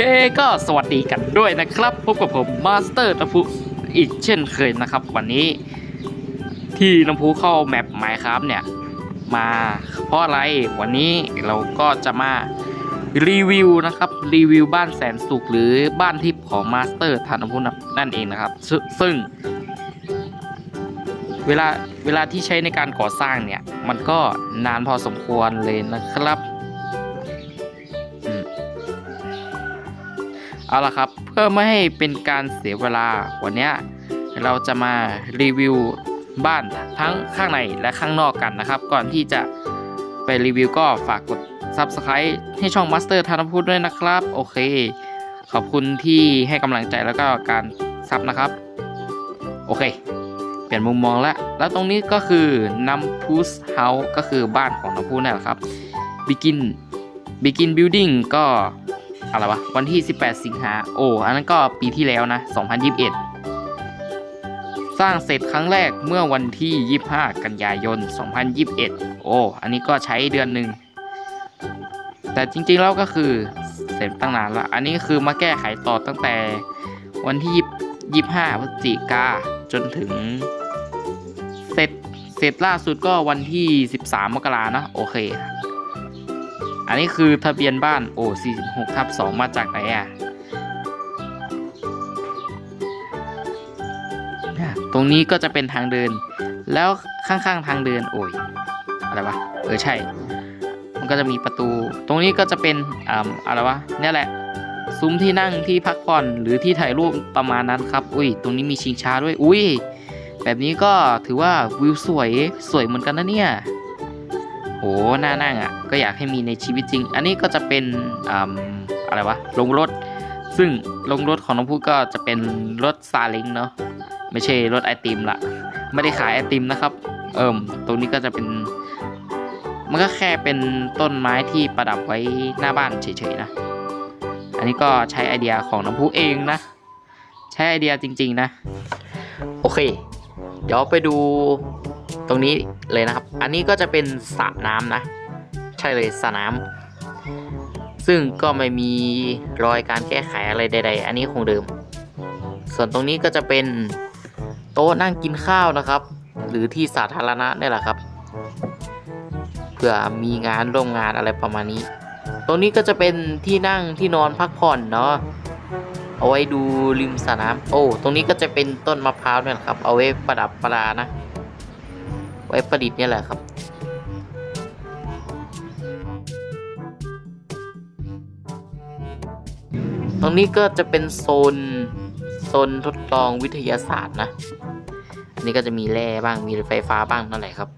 เคก็สวัสดีกันด้วยนะครับ พบกับผมมาสเตอร์ตะพุอีกเช่นเคยนะครับ วันนี้ที่น้ำพุเข้าแมปไมค์ครับเนี่ย มาเพราะอะไรวันนี้เราก็จะมารีวิวนะครับรีวิวบ้านแสนสุขหรือบ้านทิพย์ของมาสเตอร์ธานพุนั่นเองนะครับ ซึ่ง เวลาเวลาที่ใช้ในการก่อสร้างเนี่ย มันก็นานพอสมควรเลยนะครับ เอาละครับเพื่อไม่ให้เป็นการเสียเวลาวันนี้เราจะมารีวิวบ้านทั้งข้างในและข้างนอกกันนะครับ ก่อนที่จะไปรีวิวก็ฝากกด Subscribe ให้ช่อง Master ธนพุทธด้วยนะครับ โอเค ขอบคุณที่ให้กำลังใจแล้วก็การซับนะครับ โอเค เปลี่ยนมุมมองแล้ว แล้วตรงนี้ก็คือน้ำพุสเฮาส์ก็คือบ้านของน้ำพุนั่นแหละครับ Begin Begin Building ก็ อะไรวะวันที่ 18 สิงหาโอ้อันนั้นก็ปีที่แล้วนะ 2021 สร้างเสร็จครั้งแรกเมื่อวันที่ 25 กันยายน 2021 โอ้อันนี้ก็ใช้เดือนหนึ่งแต่จริงๆแล้วก็คือเสร็จตั้งนานละอันนี้คือมาแก้ไขต่อตั้งแต่วันที่ 25 พฤศจิกาจนถึงเสร็จเสร็จล่าสุดก็วันที่ 13 มกรานะโอเค อันนี้คือทะเบียนบ้านโอ้46ทับ2มาจากไหนอะอะตรงนี้ก็จะเป็นทางเดิน แล้วข้างๆทางเดินโอ้ยอะไรวะเออใช่ มันก็จะมีประตู ตรงนี้ก็จะเป็นอ่าอะไรวะเนี่ยแหละซุ้มที่นั่งที่พักผ่อนหรือที่ถ่ายรูปประมาณนั้นครับ อุ้ย ตรงนี้มีชิงช้าด้วย อุ้ย แบบนี้ก็ถือว่าวิวสวยสวยเหมือนกันนะเนี่ย โหน่านั่งอะก็อยากให้มีในชีวิตจริง อันนี้ก็จะเป็นออะไรวะลงรถ ซึ่งลงรถของน้องพูก็จะเป็นรถซาเล้งเนาะไม่ใช่รถไอติมละไม่ได้ขายไอติมนะครับ เอิ่มตรงนี้ก็จะเป็น มันก็แค่เป็นต้นไม้ที่ประดับไว้หน้าบ้านเฉยๆนะ อันนี้ก็ใช้ไอเดียของน้ำพุเองนะ ใช้ไอเดียจริง ๆ นะ โอเค เดี๋ยวไปดู ตรงนี้เลยนะครับ อันนี้ก็จะเป็นสระน้ำนะ ใช่เลยสระน้ำซึ่งก็ไม่มีรอยการแก้ไขอะไรใด ๆ อันนี้คงเดิม ส่วนตรงนี้ก็จะเป็นโต๊ะนั่งกินข้าวนะครับ หรือที่สาธารณะนี่แหละครับเพื่อมีงานร่วมงานอะไรประมาณนี้ ตรงนี้ก็จะเป็นที่นั่งที่นอนพักผ่อนเนาะเอาไว้ดูริมสระน้ำโอ้ ตรงนี้ก็จะเป็นต้นมะพร้าวเนี่ยแหละครับ เอาไว้ประดับประดานะ ไว้ประดิษฐ์นี่แหละครับตรงนี้ก็จะเป็นโซนโซนทดลองวิทยาศาสตร์นะอันนี้ก็จะมีแร่บ้างมีไฟฟ้าบ้างนั่นแหละครับ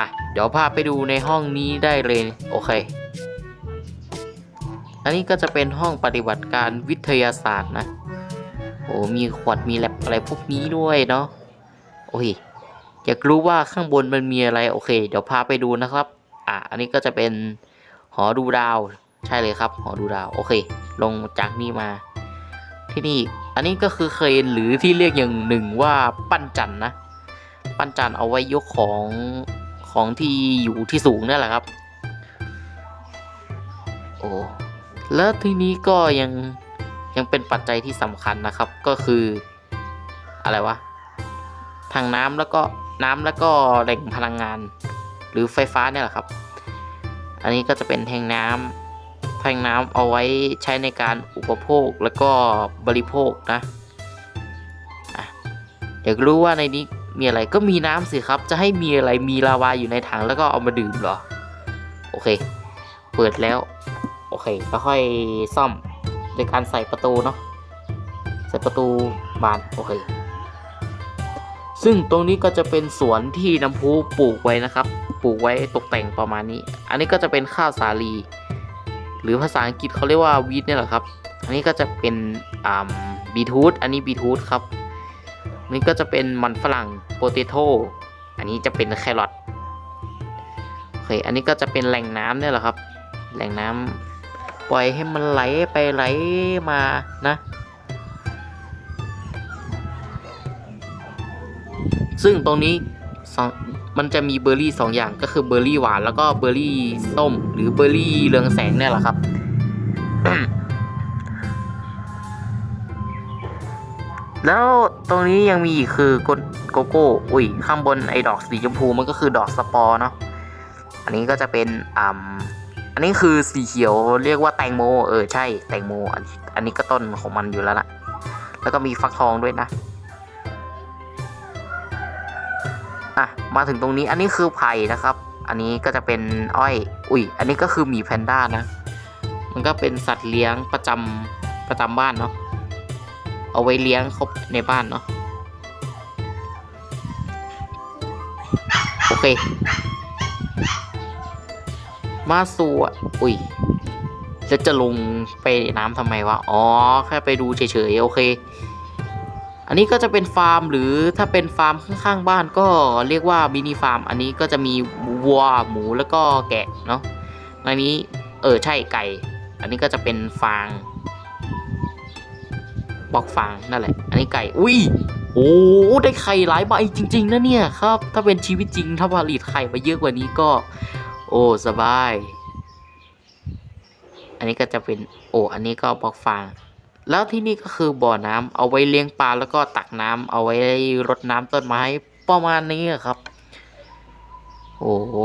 อะเดี๋ยวพาไปดูในห้องนี้ได้เลยโอเค อันนี้ก็จะเป็นห้องปฏิบัติการวิทยาศาสตร์นะโอ้มีขวดมีแลบอะไรพวกนี้ด้วยเนาะโอ้ย อยากรู้ว่าข้างบนมันมีอะไรโอเค เดี๋ยวพาไปดูนะครับ อะอันนี้ก็จะเป็นหอดูดาว ใช่เลยครับ หอดูดาวโอเค ลงจากนี่มา ที่นี่อันนี้ก็คือเครนหรือที่เรียกอย่างหนึ่งว่าปั้นจันนะ ปั้นจันเอาไว้ยกของของที่อยู่ที่สูงนั่นแหละครับ โอ้แล้วทีนี้ก็ยังยังเป็นปัจจัยที่สำคัญนะครับก็คืออะไรวะทางน้ำแล้วก็ น้ำแล้วก็แหล่งพลังงาน หรือไฟฟ้าเนี่ยแหละครับ อันนี้ก็จะเป็นแทงน้ำแทงน้ำเอาไว้ใช้ในการอุปโภคแล้วก็บริโภคนะอะอยากรู้ว่าในนี้มีอะไรก็มีน้ำสิครับ จะให้มีอะไรมีลาวาอยู่ในถังแล้วก็เอามาดื่มเหรอ โอเค เปิดแล้ว โอเคแล้วค่อยซ่อมโดยการใส่ประตูเนาะใส่ประตูบาน โอเค ซึ่งตรงนี้ก็จะเป็นสวนที่น้ำพุปลูกไว้นะครับ ปลูกไว้ตกแต่งประมาณนี้ อันนี้ก็จะเป็นข้าวสาลี หรือภาษาอังกฤษเขาเรียกว่าวีทเนี่ยแหละครับ อันนี้ก็จะเป็นอ่าบีทูธอันนี้บีทูธครับนนี่ก็จะเป็นมันฝรั่งโปเตโต้อันนี้จะเป็นแครอทโอเคอันนี้ก็จะเป็นแหล่งน้ำเนี่ยแหละครับ แหล่งน้ำปล่อยให้มันไหลไปไหลมานะ ซึ่งตรงนี้มันจะมีเบอร์รี่2อย่างก็คือเบอร์รี่หวานแล้วก็เบอร์รี่ส้ม หรือเบอร์รี่เรืองแสงเนี่ยแหละครับ แล้วตรงนี้ยังมีคือโกโก้ อุ้ยข้างบนไอ้ดอกสีชมพูมันก็คือดอกสปอร์เนาะ อันนี้ก็จะเป็นอ่าอันนี้คือสีเขียวเรียกว่าแตงโม เออใช่แตงโม อันนี้ก็ต้นของมันอยู่แล้วล่ะ แล้วก็มีฟักทองด้วยนะ มาถึงตรงนี้อันนี้คือไผ่นะครับ อันนี้ก็จะเป็นอ้อย อุ้ย อันนี้ก็คือหมีแพนด้านะ มันก็เป็นสัตว์เลี้ยงประจำประจำบ้านเนาะ เอาไว้เลี้ยงครบในบ้านเนาะ โอเค มาสู่อุ้ยแล้วจะลงไปน้ำทำไมวะ อ๋อ แค่ไปดูเฉยๆ โอเค อันนี้ก็จะเป็นฟาร์มหรือถ้าเป็นฟาร์มข้างๆบ้านก็เรียกว่ามินิฟาร์ม อันนี้ก็จะมีวัวหมูแล้วก็แกะเนาะอันนี้เออใช่ไก่ อันนี้ก็จะเป็นฟางบอกฟางนั่นแหละ อันนี้ไก่ อุ้ยโอ้ได้ไข่หลายใบจริง ๆนะเนี่ยครับ ถ้าเป็นชีวิตจริงถ้าผลิตไข่มาเยอะกว่านี้ก็ โอ้สบาย อันนี้ก็จะเป็นโอ้อันนี้ก็บอกฟาง แล้วที่นี่ก็คือบ่อน้ำเอาไว้เลี้ยงปลาแล้วก็ตักน้ำเอาไว้รดน้ำต้นไม้ประมาณนี้ครับ โอ้โห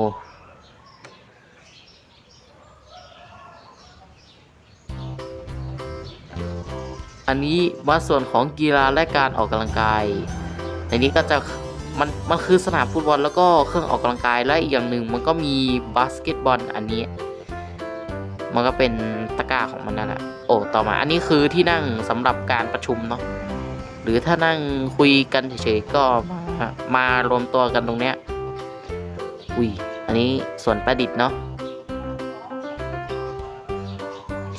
อันนี้มาส่วนของกีฬาและการออกกำลังกายในนี้ก็จะมันมันคือสนามฟุตบอลแล้วก็เครื่องออกกำลังกายและอีกอย่างหนึ่งมันก็มีบาสเกตบอลอันนี้ มันก็เป็นตะกร้าของมันนั่นแหละโอ้ต่อมาอันนี้คือที่นั่งสำหรับการประชุมเนาะหรือถ้านั่งคุยกันเฉยๆก็มามารวมตัวกันตรงเนี้ยอุ้ยอันนี้ส่วนประดิษฐ์เนาะ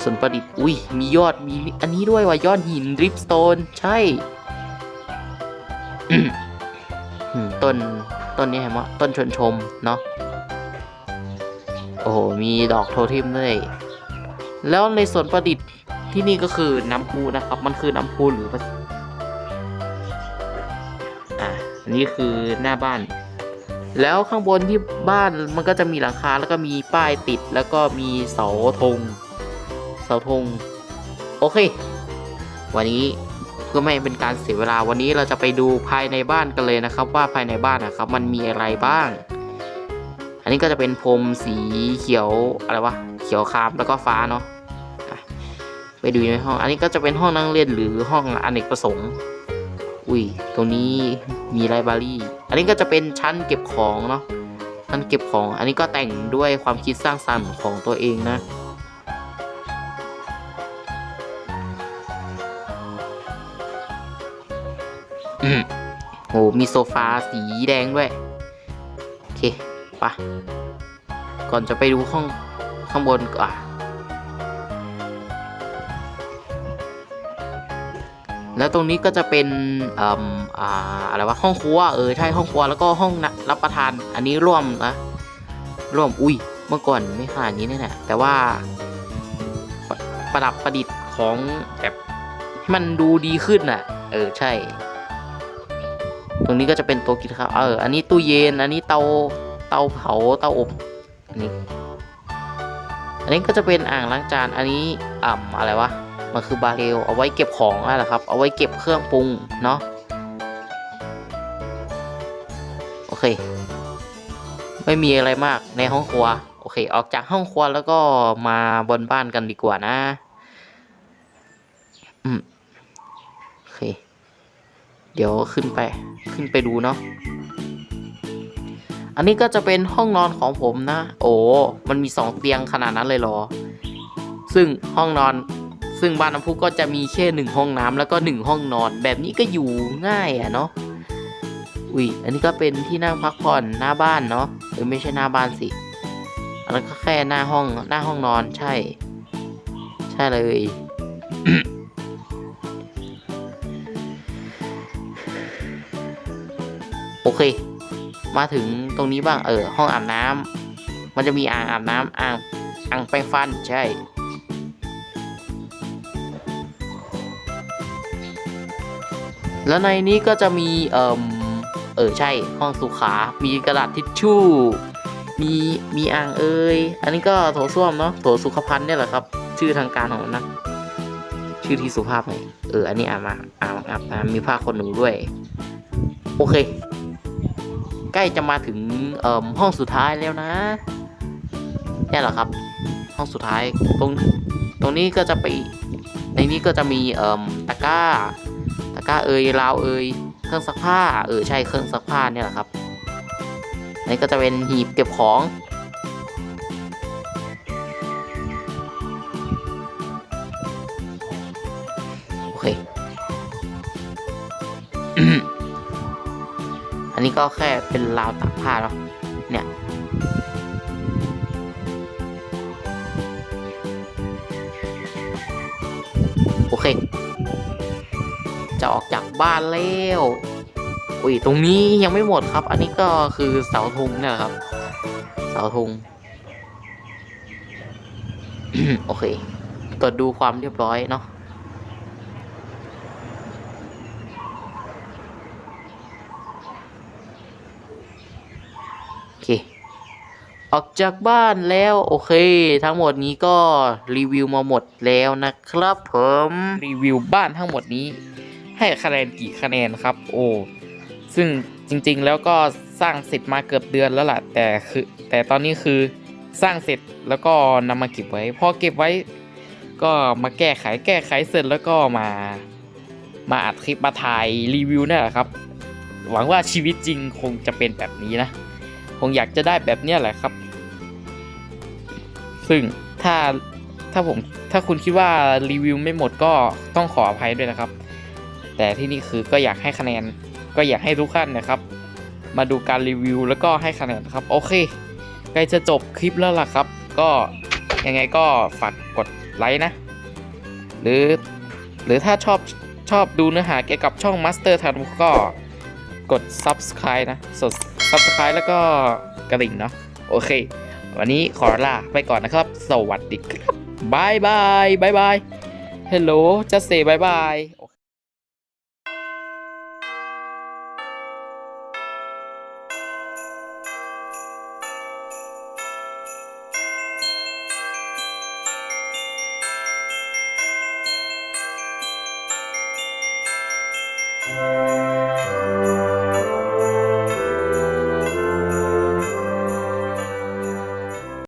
ส่วนประดิษฐ์อุ้ยมียอดมีอันนี้ด้วยว่ายอดหินริปสโตนใช่ต้นต้นนี้เห็นไหมต้นชวนชมเนาะ โอ้โห มีดอกโทเทมด้วย แล้วในส่วนประดิษฐ์ที่นี่ก็คือน้ำพุนะครับ มันคือน้ำพุหรืออ่าอันนี้คือหน้าบ้าน แล้วข้างบนที่บ้านมันก็จะมีหลังคาแล้วก็มีป้ายติด แล้วก็มีเสาธง เสาธง โอเค วันนี้เพื่อไม่เป็นการเสียเวลาวันนี้เราจะไปดูภายในบ้านกันเลยนะครับ ว่าภายในบ้านนะครับ มันมีอะไรบ้าง อันนี้ก็จะเป็นพรมสีเขียวอะไรวะเขียวครามแล้วก็ฟ้าเนาะไปดูในห้อง อันนี้ก็จะเป็นห้องนั่งเล่นหรือห้องอเนกประสงค์ อุ้ยตรงนี้มีไลบรารีอันนี้ก็จะเป็นชั้นเก็บของเนาะชั้นเก็บของ อันนี้ก็แต่งด้วยความคิดสร้างสรรค์ของตัวเองนะอืมโหมีโซฟาสีแดงด้วย โอเค ปะก่อนจะไปดูห้องข้างบนก่อนแล้วตรงนี้ก็จะเป็นอ่าอะไรวะห้องครัวเออใช่ห้องครัวแล้วก็ห้องรับประทาน อันนี้ร่วมนะร่วมอุ้ยเมื่อก่อนไม่ขนาดนี้เนี่ยแหละแต่ว่าประประดับประดิษฐ์ของแบบให้มันดูดีขึ้นน่ะ เออใช่ ตรงนี้ก็จะเป็นโต๊ะกินข้าวเอออันนี้ตู้เย็น อันนี้เตา เตาเผาเตาอบอันนี้อันนี้ก็จะเป็นอ่างล้างจานอันนี้อ่ำอะไรวะมันคือบาเรลเอาไว้เก็บของนั่นแหละครับ เอาไว้เก็บเครื่องปรุงเนาะโอเค ไม่มีอะไรมากในห้องครัวโอเค ออกจากห้องครัวแล้วก็มาบนบ้านกันดีกว่านะอืมโอเค เดี๋ยวขึ้นไปขึ้นไปดูเนาะ อันนี้ก็จะเป็นห้องนอนของผมนะ โอ้มันมีสองเตียงขนาดนั้นเลยเหรอ ซึ่งห้องนอน ซึ่งบ้านน้ำพุก็จะมีแค่หนึ่งห้องน้ำแล้วก็หนึ่งห้องนอน แบบนี้ก็อยู่ง่ายอะเนาะอุ้ยอันนี้ก็เป็นที่นั่งพักผ่อนหน้าบ้านเนาะหรือไม่ใช่หน้าบ้านสิ อันนั้นก็แค่หน้าห้องหน้าห้องนอนใช่ ใช่เลยโอเค มาถึงตรงนี้บ้างเออ ห้องอาบน้ำมันจะมีอ่างอาบน้ำอ่างอ่างแปรงฟันใช่แล้วในนี้ก็จะมีเอ่มเออใช่ห้องสุขา มีกระดาษทิชชู่ มีมีอ่างเอยอันนี้ก็โถส้วมเนาะโถสุขภัณฑ์เนี่ยแหละครับ ชื่อทางการของมันนะชื่อที่สุภาพไหมเอออันนี้อ่านมาอ่านอ่านอ่านมีผ้าคนหนูด้วย โอเค ใกล้จะมาถึงห้องสุดท้ายแล้วนะเนี่ยเหรอครับ ห้องสุดท้ายตรงตรงนี้ก็จะไปในนี้ก็จะมีเตะกร้า ตะกร้าเอยราวเอยเครื่องซักผ้าเออใช่เครื่องซักผ้าเนี่ยแหละครับอันนี่ก็จะเป็นหีบเก็บของ ก็แค่เป็นราวตากผ้าเนาะเนี่ยโอเค จะออกจากบ้านแล้วอุ้ยตรงนี้ยังไม่หมดครับ อันนี้ก็คือเสาธงเนี่ยครับ เสาธงโอเคตรวจดูความเรียบร้อยเนาะ เค ออกจากบ้านแล้วโอเค ทั้งหมดนี้ก็รีวิวมาหมดแล้วนะครับผมรีวิวบ้านทั้งหมดนี้ ให้คะแนนกี่คะแนนครับ โอ้ซึ่งจริงๆแล้วก็สร้างเสร็จมาเกือบเดือนแล้วล่ะแต่คือแต่ตอนนี้คือสร้างเสร็จแล้วก็นำมาเก็บไว้พอเก็บไว้ ก็มาแก้ไขแก้ไขเสร็จแล้วก็มามาอัดคลิปมาถ่ายรีวิวนี่แหละครับ หวังว่าชีวิตจริงคงจะเป็นแบบนี้นะ คงอยากจะได้แบบเนี้ยแหละครับ ซึ่งถ้าถ้าผมถ้าคุณคิดว่ารีวิวไม่หมดก็ต้องขออภัยด้วยนะครับ แต่ที่นี่คือก็อยากให้คะแนน ก็อยากให้ทุกท่านนะครับ มาดูการรีวิวแล้วก็ให้คะแนนครับ โอเคใกล้จะจบคลิปแล้วล่ะครับ ก็ยังไงก็ฝากกดไลค์นะ หรือหรือถ้าชอบชอบดูเนื้อหาเกี่ยวกับช่อง Master ทันก็กด Subscribe นะสด Subscribe แล้วก็กระดิ่งเนาะโอเค วันนี้ขอลาไปก่อนนะครับ สวัสดีครับบายบายบายบาย Hello just say bye bye